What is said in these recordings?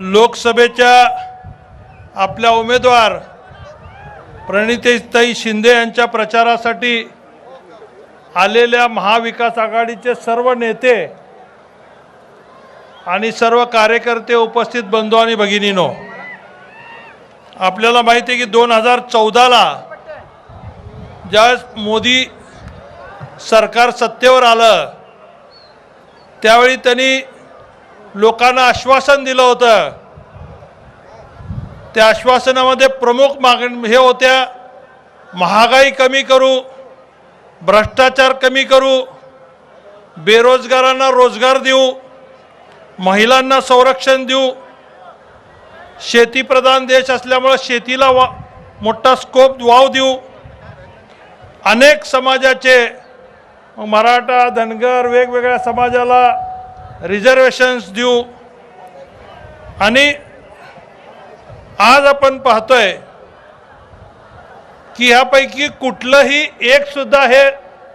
लोकसभेच्या आपल्या उमेदवार प्रणितेताई शिंदे यांच्या प्रचारासाठी आलेल्या महाविकास आघाडीचे सर्व नेते आणि सर्व कार्यकर्ते उपस्थित बंधू आणि भगिनीनो आपल्याला माहिती आहे की दोन हजार चौदाला ज्यावेळेस मोदी सरकार सत्तेवर आलं त्यावेळी त्यांनी लोकांना आश्वासन दिलं होतं. त्या आश्वासनामध्ये प्रमुख मागणी हे होत्या महागाई कमी करू भ्रष्टाचार कमी करू बेरोजगारांना रोजगार देऊ महिलांना संरक्षण देऊ. शेतीप्रधान देश असल्यामुळं शेतीला वा मोठा स्कोप वाव देऊ. अनेक समाजाचे मराठा धनगर वेगवेगळ्या समाजाला रिझर्वेशन्स देऊ. आणि आज आपण पाहतोय की ह्यापैकी कुठलंही एक सुद्धा हे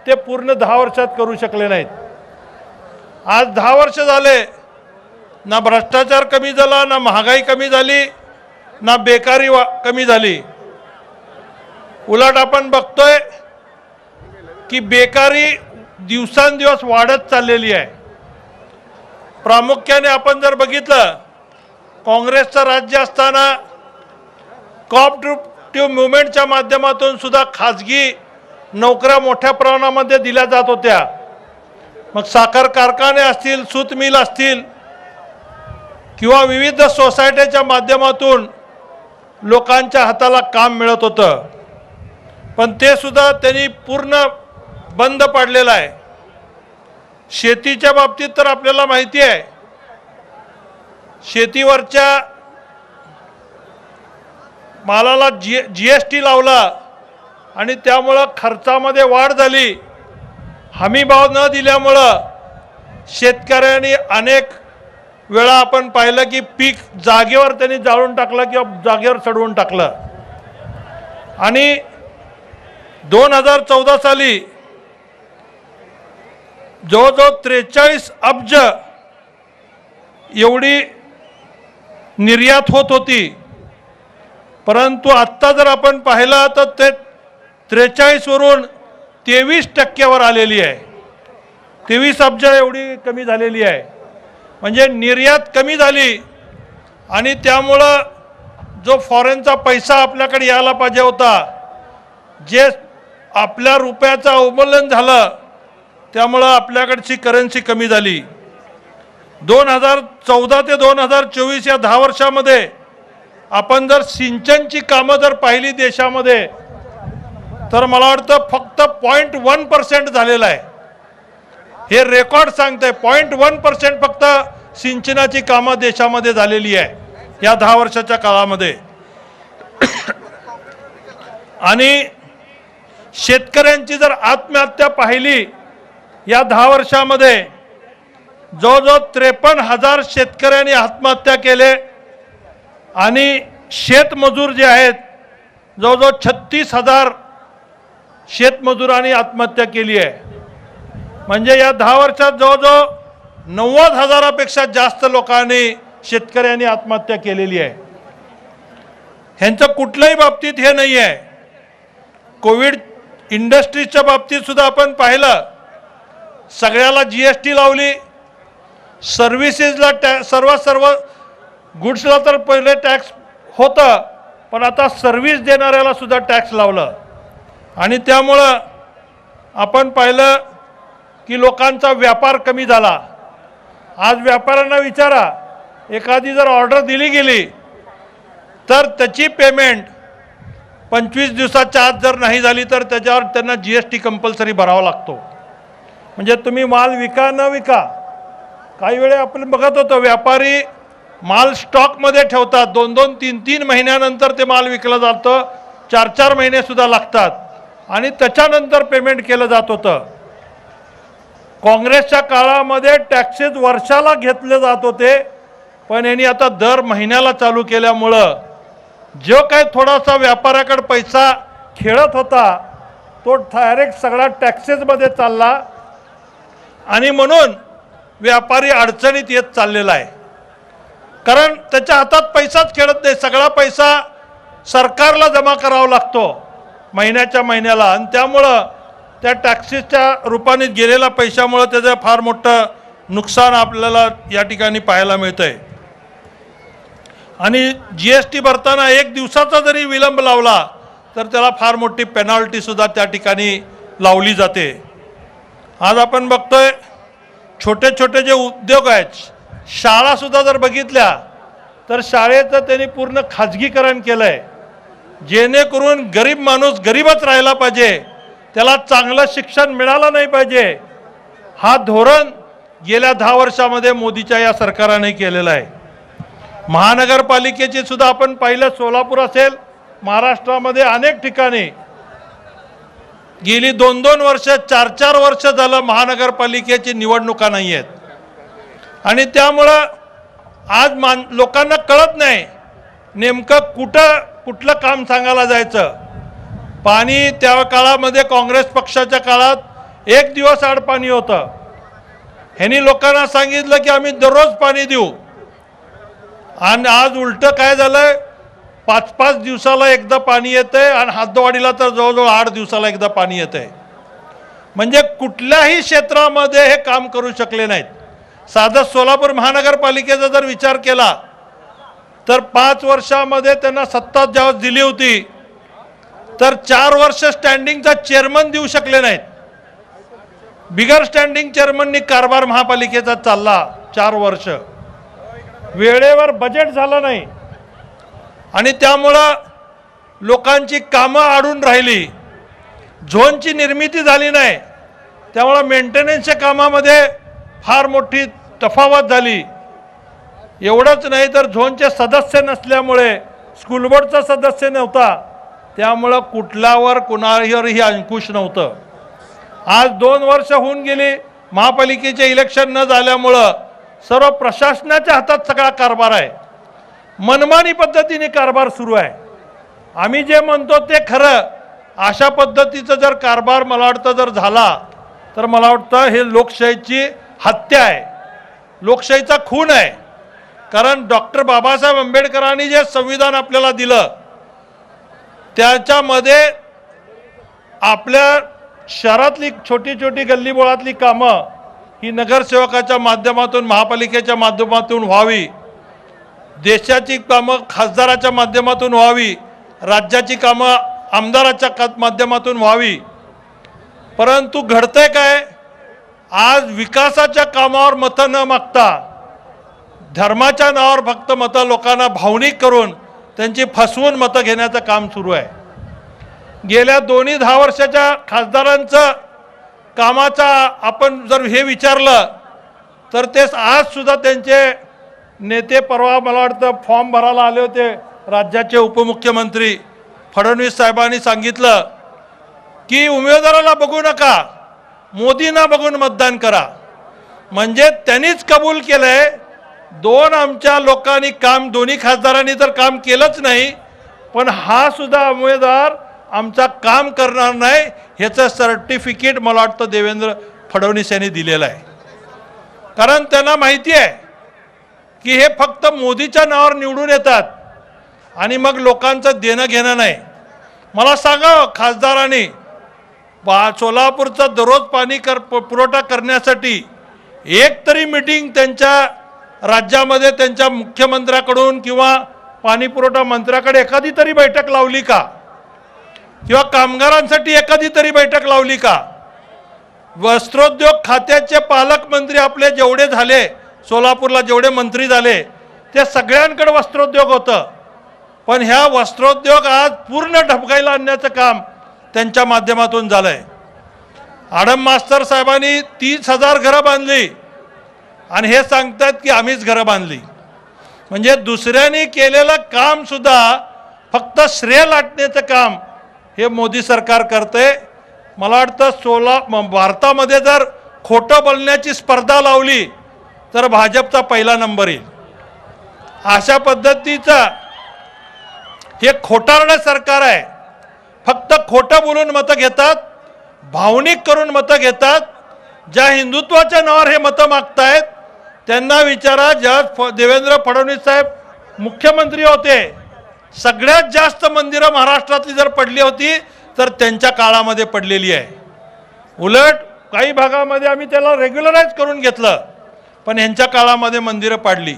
ते पूर्ण दहा वर्षात करू शकले नाहीत. आज दहा वर्ष झाले ना भ्रष्टाचार कमी झाला ना महागाई कमी झाली ना बेकारी वा कमी झाली. उलट आपण बघतोय की बेकारी दिवसांदिवस वाढत चाललेली आहे. प्रामुख्याने आपण जर बघितलं काँग्रेसचं राज्य असताना कॉपरेटिव्ह मुवमेंटच्या माध्यमातून सुद्धा खाजगी नोकऱ्या मोठ्या प्रमाणामध्ये दिल्या जात होत्या. मग साखर कारखाने असतील सूत मिल असतील किंवा विविध सोसायटीच्या माध्यमातून लोकांच्या हाताला काम मिळत होतं. पण ते सुद्धा त्यांनी पूर्ण बंद पाडलेलं आहे. शेतीच्या बाबतीत तर आपल्याला माहिती आहे. शेतीवरच्या मालाला जी जी एस टी लावला आणि त्यामुळं खर्चामध्ये वाढ झाली. हमी भाव न दिल्यामुळं शेतकऱ्यांनी अनेक वेळा आपण पाहिलं की पीक जागेवर त्यांनी जाळून टाकलं किंवा जागेवर चढवून टाकलं. आणि दोन हजार चौदा साली जवळजवळ त्रेचाळीस अब्ज एवढी निर्यात होत होती. परंतु आत्ता जर आपण पाहिलं तर ते त्रेचाळीसवरून तेवीस टक्क्यावर आलेली आहे. तेवीस अब्ज एवढी कमी झालेली आहे. म्हणजे निर्यात कमी झाली आणि त्यामुळं जो फॉरेनचा पैसा आपल्याकडे यायला पाहिजे होता जे आपल्या रुपयाचं अवमूल्यन झालं त्यामुळं आपल्याकडची करन्सी कमी झाली. दोन हजार चौदा ते दोन हजार चोवीस या दहा वर्षामध्ये आपण जर सिंचनची कामं जर पाहिली देशामध्ये तर मला वाटतं फक्त पॉईंट वन पर्सेंट झालेलं आहे. हे रेकॉर्ड सांगतंय पॉईंट वन पर्सेंट फक्त सिंचनाची कामं देशामध्ये झालेली आहे या दहा वर्षाच्या काळामध्ये. आणि शेतकऱ्यांची जर आत्महत्या पाहिली या दहा वर्षामध्ये जवळजवळ त्रेपन्न हजार शेतकऱ्यांनी आत्महत्या केले आणि शेतमजूर जे आहेत जवळजवळ छत्तीस हजार शेतमजुरांनी आत्महत्या केली आहे. म्हणजे या दहा वर्षात जवळजवळ नव्वद हजारापेक्षा जास्त लोकांनी शेतकऱ्यांनी आत्महत्या केलेली आहे. ह्यांचं कुठल्याही बाबतीत हे नाही आहे कोविड इंडस्ट्रीजच्या बाबतीत सुद्धा आपण पाहिलं. सगळ्याला जी एस टी लावली. सर्व्हिसेसला टॅ सर्व सर्व गुड्सला तर पहिले टॅक्स होतं पण आता सर्व्हिस देणाऱ्याला सुद्धा टॅक्स लावलं. आणि त्यामुळं आपण पाहिलं की लोकांचा व्यापार कमी झाला. आज व्यापाऱ्यांना विचारा एखादी जर ऑर्डर दिली गेली तर त्याची पेमेंट पंचवीस दिवसाच्या आत जर नाही झाली तर त्याच्यावर त्यांना जी एस टी कंपल्सरी भरावा लागतो. म्हणजे तुम्ही माल विका न विका. काही वेळे आपण बघत होतो व्यापारी माल स्टॉकमध्ये ठेवतात. दोन दोन तीन तीन महिन्यानंतर ते माल विकलं जातं. चार चार महिनेसुद्धा लागतात. आणि त्याच्यानंतर पेमेंट केलं जात होतं. काँग्रेसच्या काळामध्ये टॅक्सेस वर्षाला घेतले जात होते. पण यांनी आता दर महिन्याला चालू केल्यामुळं जो काही थोडासा व्यापाऱ्याकडे पैसा खेळत होता तो डायरेक्ट सगळा टॅक्सेसमध्ये चालला. आणि म्हणून व्यापारी अडचणीत येत चाललेला आहे. कारण त्याच्या हातात पैसाच खेळत नाही सगळा पैसा सरकारला जमा करावा लागतो महिन्याच्या महिन्याला. आणि त्यामुळं त्या टॅक्सीच्या रूपाने गेलेल्या पैशामुळं त्याचं फार मोठं नुकसान आपल्याला या ठिकाणी पाहायला मिळतं आहे आणि जी एस टी भरताना एक दिवसाचा जरी विलंब लावला तर त्याला फार मोठी पेनॉल्टीसुद्धा त्या ठिकाणी लावली जाते. आज आपण बघतोय छोटे छोटे जे उद्योग आहेत शाळासुद्धा जर बघितल्या तर शाळेचं त्यांनी पूर्ण खाजगीकरण केलं आहे जेणेकरून गरीब माणूस गरीबच राहिला पाहिजे त्याला चांगलं शिक्षण मिळालं नाही पाहिजे. हा धोरण गेल्या दहा वर्षामध्ये मोदीच्या या सरकारने केलेला आहे. महानगरपालिकेची सुद्धा आपण पाहिलं सोलापूर असेल महाराष्ट्रामध्ये अनेक ठिकाणी गेली दोन दोन वर्ष चार चार वर्ष झालं महानगरपालिकेची निवडणुका नाही आहेत. आणि त्यामुळं आज मान लोकांना कळत नाही नेमकं कुठं कुठलं काम सांगायला जायचं. पाणी त्या काळामध्ये काँग्रेस पक्षाच्या काळात एक दिवस आड पाणी होतं. ह्यांनी लोकांना सांगितलं की आम्ही दररोज पाणी देऊ. आणि आज उलटं काय झालंय? पाच पाच दिवसाला एकदा पाणी येतंय आणि हातदवाडीला तर जवळजवळ आठ दिवसाला एकदा पाणी येतंय. म्हणजे कुठल्याही क्षेत्रामध्ये हे काम करू शकले नाहीत. साधं सोलापूर महानगरपालिकेचा जर विचार केला तर पाच वर्षामध्ये त्यांना सत्ता ज्यावेळेस दिली होती तर चार वर्ष स्टँडिंगचा चेअरमन देऊ शकले नाहीत. बिगर स्टँडिंग चेअरमननी कारभार महापालिकेचा चालला चार वर्ष. वेळेवर बजेट झालं नाही. आणि त्यामुळं लोकांची कामं आडून राहिली. झोनची निर्मिती झाली नाही. त्यामुळं मेंटेनन्सच्या कामामध्ये फार मोठी तफावत झाली. एवढंच नाही तर झोनचे सदस्य नसल्यामुळे स्कूल बोर्डचा सदस्य नव्हता. त्यामुळं कुठल्यावर कुणावरही अंकुश नव्हतं. आज दोन वर्ष होऊन गेली महापालिकेचे इलेक्शन न झाल्यामुळं सर्व प्रशासनाच्या हातात सगळा कारभार आहे. मनमानी पद्धतीने कारभार सुरू आहे. आम्ही जे म्हणतो ते खरं. अशा पद्धतीचं जर कारभार मला वाटतं जर झाला तर मला वाटतं हे लोकशाहीची हत्या आहे. लोकशाहीचा खून आहे. कारण डॉक्टर बाबासाहेब आंबेडकरांनी जे संविधान आपल्याला दिलं त्याच्यामध्ये आपल्या शहरातली छोटी छोटी गल्लीबोळातली कामं ही नगरसेवकाच्या माध्यमातून महापालिकेच्या माध्यमातून व्हावी. देशाची कामं खासदाराच्या माध्यमातून व्हावी राज्याची कामं आमदाराच्या का माध्यमातून व्हावी. परंतु घडतंय काय? आज विकासाच्या कामावर मतं न मागता धर्माच्या नावावर फक्त मतं लोकांना भावनिक करून त्यांची फसवून मतं घेण्याचं काम सुरू आहे. गेल्या दोन्ही दहा वर्षाच्या खासदारांचं कामाचा आपण जर हे विचारलं तर ते आजसुद्धा त्यांचे नेते परवा मला वाटतं फॉर्म भरायला आले होते राज्याचे उपमुख्यमंत्री फडणवीस साहेबांनी सांगितलं की उमेदवाराला बघू नका मोदींना बघून मतदान करा. म्हणजे त्यांनीच कबूल केलंय दोन आमच्या लोकांनी काम दोन्ही खासदारांनी तर काम केलंच नाही पण हा सुद्धा उमेदवार आमचा काम करणार नाही ह्याचं सर्टिफिकेट मला वाटतं देवेंद्र फडणवीस यांनी दिलेलं आहे. कारण त्यांना माहिती आहे की हे फक्त मोदीच्या नावावर निवडून येतात. आणि मग लोकांचं देणं घेणं नाही. मला सांगा हो, खासदारांनी बा सोलापूरचं दररोज पाणी कर प- पुरवठा करण्यासाठी एक तरी मिटिंग त्यांच्या राज्यामध्ये त्यांच्या मुख्यमंत्र्याकडून किंवा पाणीपुरवठा मंत्र्याकडे एखादी तरी बैठक लावली का? किंवा कामगारांसाठी एखादी तरी बैठक लावली का? वस्त्रोद्योग खात्याचे पालकमंत्री आपले जेवढे झाले सोलापूरला जेवढे मंत्री झाले ते सगळ्यांकडे वस्त्रोद्योग होतं. पण ह्या वस्त्रोद्योग आज पूर्ण ढबकाईला आणण्याचं काम त्यांच्या माध्यमातून झालं आहे आडम मास्तर साहेबांनी तीस हजार घरं बांधली. आणि हे सांगतात की आम्हीच घरं बांधली. म्हणजे दुसऱ्यांनी केलेलं कामसुद्धा फक्त श्रेय लाटण्याचं काम हे मोदी सरकार करते मला वाटतं सोला म- भारतामध्ये जर खोटं बोलण्याची स्पर्धा लावली तर भाजपचा पहिला नंबर येईल. अशा पद्धतीचं हे खोटारडं सरकार आहे. फक्त खोटं बोलून मतं घेतात भावनिक करून मतं घेतात ज्या हिंदुत्वाच्या नावावर हे मतं मागतायत त्यांना विचारा ज्या फ- देवेंद्र फडणवीस साहेब मुख्यमंत्री होते सगळ्यात जास्त मंदिरं महाराष्ट्रातली जर पडली होती तर त्यांच्या काळामध्ये पडलेली आहे. उलट काही भागामध्ये आम्ही त्याला रेग्युलराईज करून घेतलं. पण यांच्या काळामध्ये मंदिरं पाडली.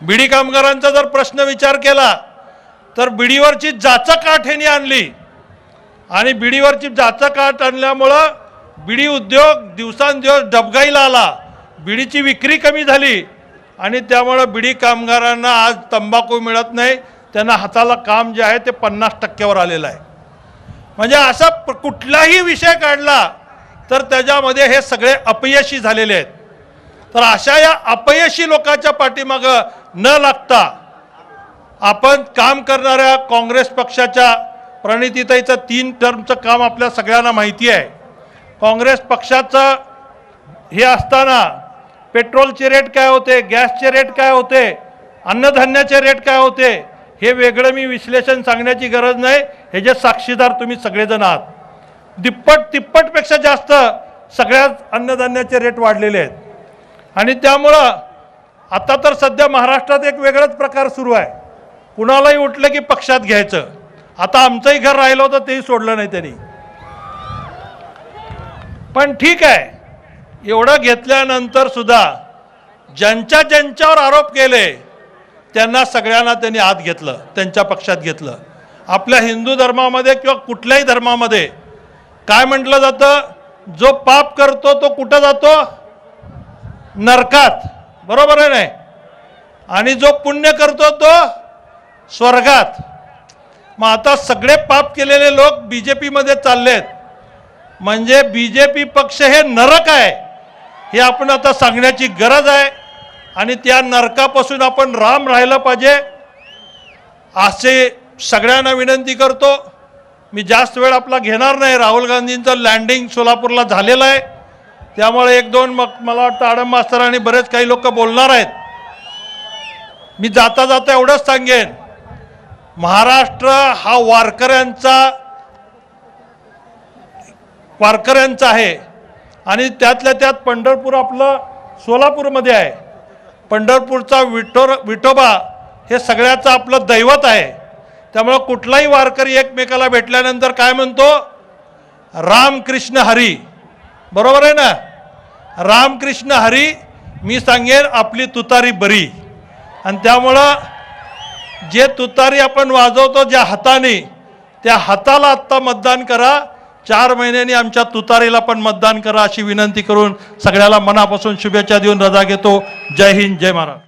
बिडी कामगारांचा जर प्रश्न विचार केला तर बिडीवरची जाचकाठ ह्यांनी आणली. आणि बिडीवरची जाचकाठ आणल्यामुळं बिडी उद्योग दिवसांदिवस डबगाईला आला. बिडीची विक्री कमी झाली. आणि त्यामुळं बिडी कामगारांना आज तंबाखू मिळत नाही. त्यांना हाताला काम जे आहे ते पन्नास टक्क्यावर आलेलं आहे. म्हणजे असा कुठलाही विषय काढला तर त्याच्यामध्ये हे सगळे अपयशी झालेले आहेत. तर अशा या अपयशी लोकांच्या पाठीमागं न लागता आपण काम करणाऱ्या काँग्रेस पक्षाच्या प्रणितीताईचं तीन टर्मचं काम आपल्या सगळ्यांना माहिती आहे. काँग्रेस पक्षाचं हे असताना पेट्रोलचे रेट काय होते गॅसचे रेट काय होते अन्नधान्याचे रेट काय होते हे वेगळं मी विश्लेषण सांगण्याची गरज नाही. हे जे साक्षीदार तुम्ही सगळेजण आहात. दिप्पट तिप्पटपेक्षा जास्त सगळ्याच अन्नधान्याचे रेट वाढलेले आहेत. आणि त्यामुळं आता तर सध्या महाराष्ट्रात एक वेगळाच प्रकार सुरू आहे. कुणालाही उठलं की पक्षात घ्यायचं. आता आमचंही घर राहिलं होतं तेही सोडलं नाही त्यांनी. पण ठीक आहे. एवढं घेतल्यानंतर सुद्धा ज्यांच्या ज्यांच्यावर आरोप केले त्यांना सगळ्यांना त्यांनी आत घेतलं त्यांच्या पक्षात घेतलं. आपल्या हिंदू धर्मामध्ये किंवा कुठल्याही धर्मामध्ये काय म्हटलं जातं? जो पाप करतो तो कुठं जातो? नरकात. बरोबर आहे नाही? आणि जो पुण्य करतो तो स्वर्गात. मग आता सगळे पाप केलेले लोक बी जे पीमध्ये चाललेत. म्हणजे बी जे पी पक्ष हे नरक आहे हे आपण आता सांगण्याची गरज आहे. आणि त्या नरकापासून आपण राम राहिलं पाहिजे असे सगळ्यांना विनंती करतो. मी जास्त वेळ आपला घेणार नाही. राहुल गांधींचं लँडिंग सोलापूरला झालेलं आहे. त्यामुळे एक दोन मग मला वाटतं आडम मास्तर आणि बरेच काही लोक बोलणार आहेत. मी जाता जाता एवढंच सांगेन. महाराष्ट्र हा वारकऱ्यांचा वारकऱ्यांचा आहे. आणि त्यातल्या त्यात पंढरपूर आपलं सोलापूरमध्ये आहे. पंढरपूरचा विठो विठोबा हे सगळ्याचं आपलं दैवत आहे. त्यामुळं कुठलाही वारकरी एकमेकाला भेटल्यानंतर काय म्हणतो? रामकृष्ण हरी. बरोबर आहे ना? रामकृष्ण हरी मी सांगेन आपली तुतारी बरी. आणि त्यामुळं जे तुतारी आपण वाजवतो ज्या हाताने त्या हाताला आत्ता मतदान करा. चार महिन्यांनी आमच्या तुतारीला पण मतदान करा अशी विनंती करून सगळ्याला मनापासून शुभेच्छा देऊन रजा घेतो. जय हिंद जय महाराज.